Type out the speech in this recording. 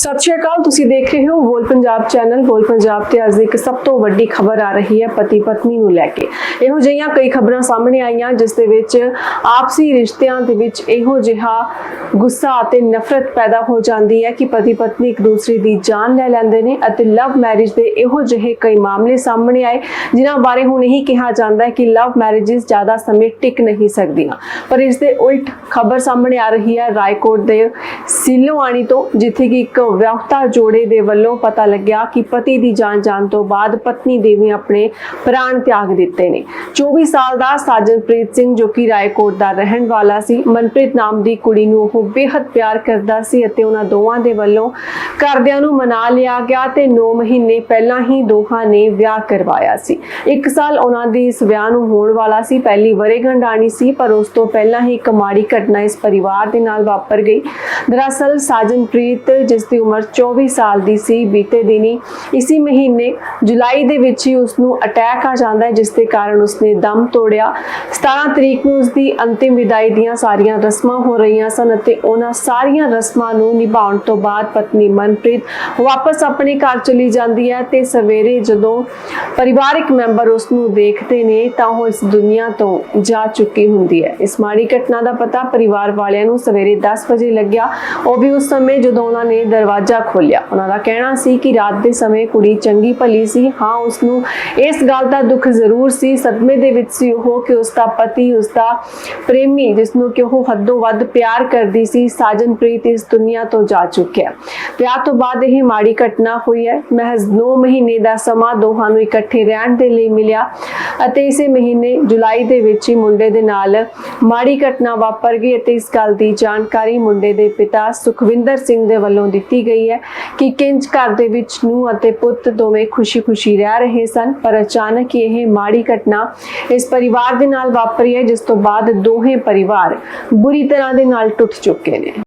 ਸਤਿ ਸ਼੍ਰੀ ਅਕਾਲ, ਤੁਸੀਂ ਦੇਖ ਰਹੇ ਹੋ ਵੋਲ ਪੰਜਾਬ ਚੈਨਲ। ਵੋਲ ਪੰਜਾਬ ਤੇ ਅੱਜ ਇੱਕ ਸਭ ਤੋਂ ਵੱਡੀ ਖਬਰ ਆ ਰਹੀ ਹੈ ਪਤੀ ਪਤਨੀ ਨੂੰ ਲੈ ਕੇ। ਇਹੋ ਜਿਹੀਆਂ ਕਈ ਖਬਰਾਂ ਸਾਹਮਣੇ ਆਈਆਂ, ਜਿਸ ਦੇ ਵਿੱਚ ਆਪਸੀ ਰਿਸ਼ਤਿਆਂ ਦੇ ਵਿੱਚ ਇਹੋ ਜਿਹਾ ਗੁੱਸਾ ਅਤੇ ਨਫ਼ਰਤ ਪੈਦਾ ਹੋ ਜਾਂਦੀ ਹੈ ਕਿ ਪਤੀ ਪਤਨੀ ਇੱਕ ਦੂਸਰੇ ਦੀ ਜਾਨ ਲੈ ਲੈਂਦੇ ਨੇ ਅਤੇ ਲਵ ਮੈਰਿਜ ਦੇ ਇਹੋ ਜਿਹੇ ਕਈ ਮਾਮਲੇ ਸਾਹਮਣੇ ਆਏ, ਜਿਨ੍ਹਾਂ ਬਾਰੇ ਹੁਣ ਇਹੀ ਕਿਹਾ ਜਾਂਦਾ ਹੈ ਕਿ ਲਵ ਮੈਰਿਜਸ ਜ਼ਿਆਦਾ ਸਮੇਂ ਟਿਕ ਨਹੀਂ ਸਕਦੀਆਂ। ਪਰ ਇਸ ਦੇ ਉਲਟ ਖਬਰ ਸਾਹਮਣੇ ਆ ਰਹੀ ਹੈ, ਰਾਏਕੋਟ ਦੇ ਸਿਲੋਆਣੀ ਤੋਂ, ਜਿੱਥੇ ਕਿ ਇੱਕ ਵਿਆਹੁਤਾ ਜੋੜੇ ਦੇ ਵੱਲੋਂ ਪਤਾ ਲੱਗਿਆ ਕਿ ਪਤੀ ਦੀ ਜਾਨ ਜਾਣ ਤੋਂ ਬਾਅਦ ਪਤਨੀ ਦੇ ਵੀ ਆਪਣੇ ਪ੍ਰਾਣ ਤਿਆਗ ਦਿੱਤੇ ਨੇ। 24 ਸਾਲ ਦਾ ਸਾਜਨਪ੍ਰੀਤ ਸਿੰਘ ਜੋ ਕਿ ਰਾਏਕੋਟ ਦਾ ਰਹਿਣ ਵਾਲਾ ਸੀ, ਮਨਪ੍ਰੀਤ ਨਾਮ ਦੀ ਕੁੜੀ ਨੂੰ ਉਹ ਬੇਹੱਦ ਪਿਆਰ ਕਰਦਾ ਸੀ ਅਤੇ ਉਹਨਾਂ ਦੋਵਾਂ ਦੇ ਵੱਲੋਂ ਘਰਦਿਆਂ ਨੂੰ ਮਨਾ ਲਿਆ ਗਿਆ ਤੇ 9 ਮਹੀਨੇ ਪਹਿਲਾਂ ਹੀ ਦੋਹਾਂ ਨੇ ਵਿਆਹ ਕਰਵਾਇਆ ਸੀ। ਇੱਕ ਸਾਲ ਉਹਨਾਂ ਦੀ ਇਸ ਵਿਆਹ ਨੂੰ ਹੋਣ ਵਾਲਾ ਸੀ, ਪਹਿਲੀ ਵਰੇਗੰਢ ਆਣੀ ਸੀ, ਪਰ ਉਸ ਤੋਂ ਪਹਿਲਾਂ ਹੀ ਇੱਕ ਮਾੜੀ ਘਟਨਾ ਇਸ ਪਰਿਵਾਰ ਦੇ ਨਾਲ ਵਾਪਰ ਗਈ। ਦਰਅਸਲ ਸਾਜਨਪ੍ਰੀਤ, ਜਿਸ ਦੀ ਉਮਰ 24 ਸਾਲ ਦੀ ਸੀ, ਬੀਤੇ ਦਿਨੀ ਇਸੀ ਮਹੀਨੇ ਜੁਲਾਈ ਦੇ ਵਿੱਚ ਹੀ ਉਸ ਨੂੰ ਅਟੈਕ ਆ ਜਾਂਦਾ ਹੈ, ਜਿਸ ਦੇ ਕਾਰਨ ਉਸਨੇ ਦਮ ਤੋੜਿਆ। 17 ਤਰੀਕ ਨੂੰ ਉਸ ਦੀ ਅੰਤਿਮ ਵਿਦਾਈ ਦੀਆਂ ਸਾਰੀਆਂ ਰਸਮਾਂ ਹੋ ਰਹੀਆਂ ਸਨ ਅਤੇ ਉਹਨਾਂ ਸਾਰੀਆਂ ਰਸਮਾਂ ਨੂੰ ਨਿਭਾਉਣ ਤੋਂ ਬਾਅਦ ਪਤਨੀ ਮਨਪ੍ਰੀਤ ਵਾਪਸ ਆਪਣੇ ਘਰ ਚਲੀ ਜਾਂਦੀ ਹੈ ਤੇ ਸਵੇਰੇ ਜਦੋਂ ਪਰਿਵਾਰਕ ਮੈਂਬਰ ਉਸ ਨੂੰ ਦੇਖਦੇ ਨੇ ਤਾਂ ਉਹ ਇਸ ਦੁਨੀਆ ਤੋਂ ਜਾ ਚੁੱਕੀ ਹੁੰਦੀ ਹੈ। ਇਸ ਮਾੜੀ ਘਟਨਾ ਦਾ ਪਤਾ ਪਰਿਵਾਰ ਵਾਲਿਆਂ ਨੂੰ ਸਵੇਰੇ 10 ਵਜੇ ਲੱਗਿਆ। ਉਹ ਵੀ ਉਸ ਸਮੇਂ ਜਦੋਂ ਉਹਨਾਂ ਨੇ ਦਰਵਾਜ਼ਾ ਖੋਲ੍ਹਿਆ। ਉਹਨਾਂ ਦਾ ਕਹਿਣਾ ਸੀ ਕਿ ਰਾਤ ਦੇ ਸਮੇਂ ਕੁੜੀ ਚੰਗੀ ਭਲੀ ਸੀ। ਹਾਂ ਉਸ ਨੂੰ ਇਸ ਗੱਲ ਦਾ ਦੁੱਖ ਜ਼ਰੂਰ ਸੀ। ਸਦਮੇ ਦੇ ਵਿੱਚ ਸੀ ਉਹ ਕਿ ਉਸ ਦਾ ਪਤੀ ਉਸ ਦਾ ਪ੍ਰੇਮੀ ਜਿਸ ਨੂੰ ਕਿ ਉਹ ਹੱਦੋਂ ਵੱਧ ਪਿਆਰ ਕਰਦੀ ਸੀ, ਸਾਜਨਪ੍ਰੀਤ ਇਸ ਦੁਨੀਆ ਤੋਂ ਜਾ ਚੁੱਕਿਆ ਵਿਆਹ ਤੋਂ ਬਾਅਦ ਇਹ ਮਾੜੀ ਘਟਨਾ ਹੋਈ ਹੈ। ਮਹਿਜ਼ 9 ਮਹੀਨੇ ਦਾ ਸਮਾਂ ਦੋਹਾਂ ਨੂੰ ਇਕੱਠੇ ਰਹਿਣ ਦੇ ਲਈ ਮਿਲਿਆ ਅਤੇ ਇਸੇ ਮਹੀਨੇ ਜੁਲਾਈ ਦੇ ਵਿੱਚ ਹੀ ਮੁੰਡੇ ਦੇ ਨਾਲ ਮਾੜੀ ਘਟਨਾ ਵਾਪਰ ਗਈ ਅਤੇ ਇਸ ਗੱਲ ਦੀ ਜਾਣਕਾਰੀ ਮੁੰਡੇ ਦੇ ਪਿਤਾ ਸੁਖਵਿੰਦਰ ਸਿੰਘ ਦੇ ਵੱਲੋਂ ਦਿੱਤੀ ਗਈ ਹੈ ਕਿ ਕਿੰਜ ਘਰ ਦੇ ਵਿੱਚ ਨੂੰ ਅਤੇ ਪੁੱਤ ਦੋਵੇਂ ਖੁਸ਼ੀ-ਖੁਸ਼ੀ ਰਹਿ ਰਹੇ ਸਨ, ਪਰ ਅਚਾਨਕ ਇਹ ਮਾੜੀ ਘਟਨਾ ਇਸ ਪਰਿਵਾਰ ਦੇ ਨਾਲ ਵਾਪਰੀ ਹੈ, ਜਿਸ ਤੋਂ ਬਾਅਦ ਦੋਹੇ ਪਰਿਵਾਰ ਬੁਰੀ ਤਰ੍ਹਾਂ ਦੇ ਨਾਲ ਟੁੱਟ ਚੁੱਕੇ ਨੇ।